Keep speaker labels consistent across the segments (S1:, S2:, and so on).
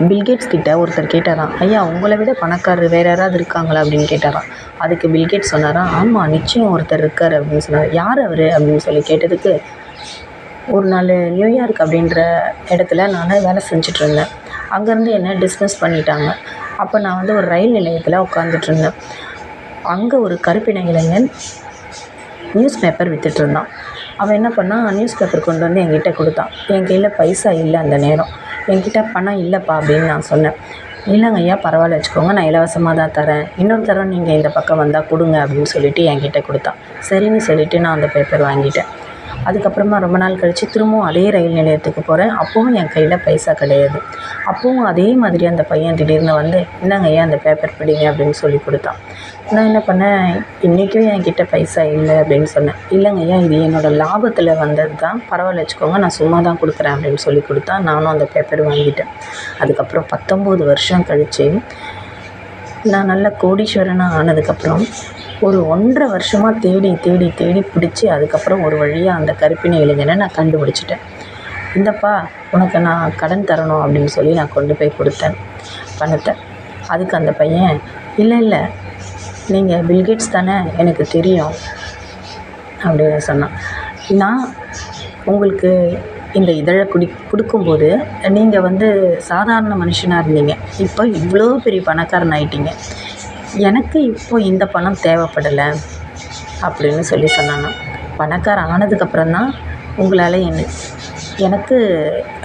S1: Bill Gates கிட்ட ஒருத்தர் கேட்டாராம் ஐயா உங்களை விட பணக்காரர் வேறு யாராவது இருக்காங்களா? அப்படின்னு கேட்டாராம். அதுக்கு பில்கேட்ஸ் சொன்னாராம் ஆமாம் நிச்சயம் ஒருத்தர் இருக்கார் அப்படின்னு சொன்னார். யார் அவர்? அப்படின்னு சொல்லி கேட்டதுக்கு ஒரு நாள் நியூயார்க் அப்படின்ற இடத்துல நான் வேலை செஞ்சுட்டு இருந்தேன். அங்கேருந்து என்னை டிஸ்மிஸ் பண்ணிட்டாங்க. அப்போ நான் வந்து ஒரு ரயில் நிலையத்தில் உட்காந்துட்டு இருந்தேன். அங்கே ஒரு கருப்பின இளைஞன் நியூஸ் பேப்பர் விற்றுட்ருந்தான் அவன் என்ன பண்ணால் நியூஸ் பேப்பர் கொண்டு வந்து என்கிட்ட கொடுத்தான். என் கையில் பைசா இல்லை அந்த நேரம். என்கிட்ட பணம் இல்லைப்பா அப்படின்னு நான் சொன்னேன். இல்லைங்க ஐயா பரவாயில்ல வச்சுக்கோங்க நான் இலவசமாக தான் தரேன். இன்னொரு தரம் நீங்கள் இந்த பக்கம் வந்தால் கொடுங்க அப்படின்னு சொல்லிட்டு என்கிட்ட கொடுத்தான். சரின்னு சொல்லிட்டு நான் அந்த பேப்பர் வாங்கிட்டேன். அதுக்கப்புறமா ரொம்ப நாள் கழித்து திரும்பவும் அதே ரயில் நிலையத்துக்கு போகிறேன் அப்போவும் என் கையில் பைசா கிடையாது. அப்போவும் அதே மாதிரி அந்த பையன் திடீர்னு வந்து என்னங்க ஏன் அந்த பேப்பர் படிங்க? அப்படின்னு சொல்லி கொடுத்தான். நான் என்ன பண்ணேன் இன்றைக்கும் என்கிட்ட பைசா இல்லை அப்படின்னு சொன்னேன். இல்லைங்க ஐயா இது என்னோடய லாபத்தில் வந்தது தான் பரவாயில்ல வச்சுக்கோங்க நான் சும்மா தான் கொடுக்குறேன் அப்படின்னு சொல்லி கொடுத்தா நானும் அந்த பேப்பர் வாங்கிட்டேன். அதுக்கப்புறம் பத்தொம்போது வருஷம் கழித்து நான் நல்ல கோடீஸ்வரனாக ஆனதுக்கப்புறம் ஒரு ஒன்றரை வருஷமாக தேடி தேடி தேடி பிடிச்சி அதுக்கப்புறம் ஒரு வழியாக அந்த கருப்பின இளைஞனை நான் கண்டுபிடிச்சிட்டேன். இந்தப்பா உனக்கு நான் கடன் தரணும் அப்படின்னு சொல்லி நான் கொண்டு போய் கொடுத்தேன் பணத்தை. அதுக்கு அந்த பையன் இல்லை இல்லை நீங்கள் பில்கேட்ஸ் தானே எனக்கு தெரியும் அப்படின்னு சொன்னான். நான் உங்களுக்கு இந்த இதழை குடி கொடுக்கும்போது நீங்கள் வந்து சாதாரண மனுஷனாக இருந்தீங்க. இப்போ இவ்வளோ பெரிய பணக்காரன் ஆயிட்டீங்க. எனக்கு இப்போ இந்த பணம் தேவைப்படலை அப்படின்னு சொல்லி சொன்னாங்க. பணக்காரன் ஆனதுக்கப்புறம் தான் உங்களால் என்ன எனக்கு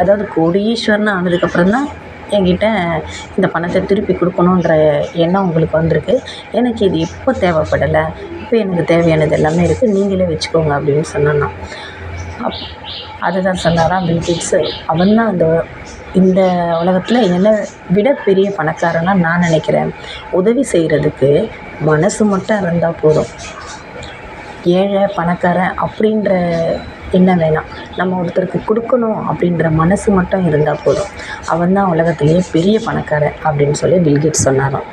S1: அதாவது கோடீஸ்வரன் ஆனதுக்கப்புறம் தான் என்கிட்ட இந்த பணத்தை திருப்பி கொடுக்கணுன்ற எண்ணம் உங்களுக்கு வந்திருக்கு. எனக்கு இது இப்போ தேவைப்படலை. இப்போ எனக்கு தேவையானது எல்லாமே இருக்குது நீங்களே வச்சுக்கோங்க அப்படின்னு சொன்னான் அப் அதுதான் சொன்னாராம் பில்கேட்ஸு. அவன் தான் அந்த இந்த உலகத்தில் என்னை விட பெரிய பணக்காரனாக நான் நினைக்கிறேன். உதவி செய்கிறதுக்கு மனசு மட்டும் இருந்தால் போதும். ஏழை பணக்காரன் அப்படின்ற எண்ணம் வேணாம். நம்ம ஒருத்தருக்கு கொடுக்கணும் அப்படின்ற மனசு மட்டும் இருந்தால் போதும். அவன் தான் உலகத்திலேயே பெரிய பணக்காரன் அப்படின்னு சொல்லி பில்கேட் சொன்னாராம்.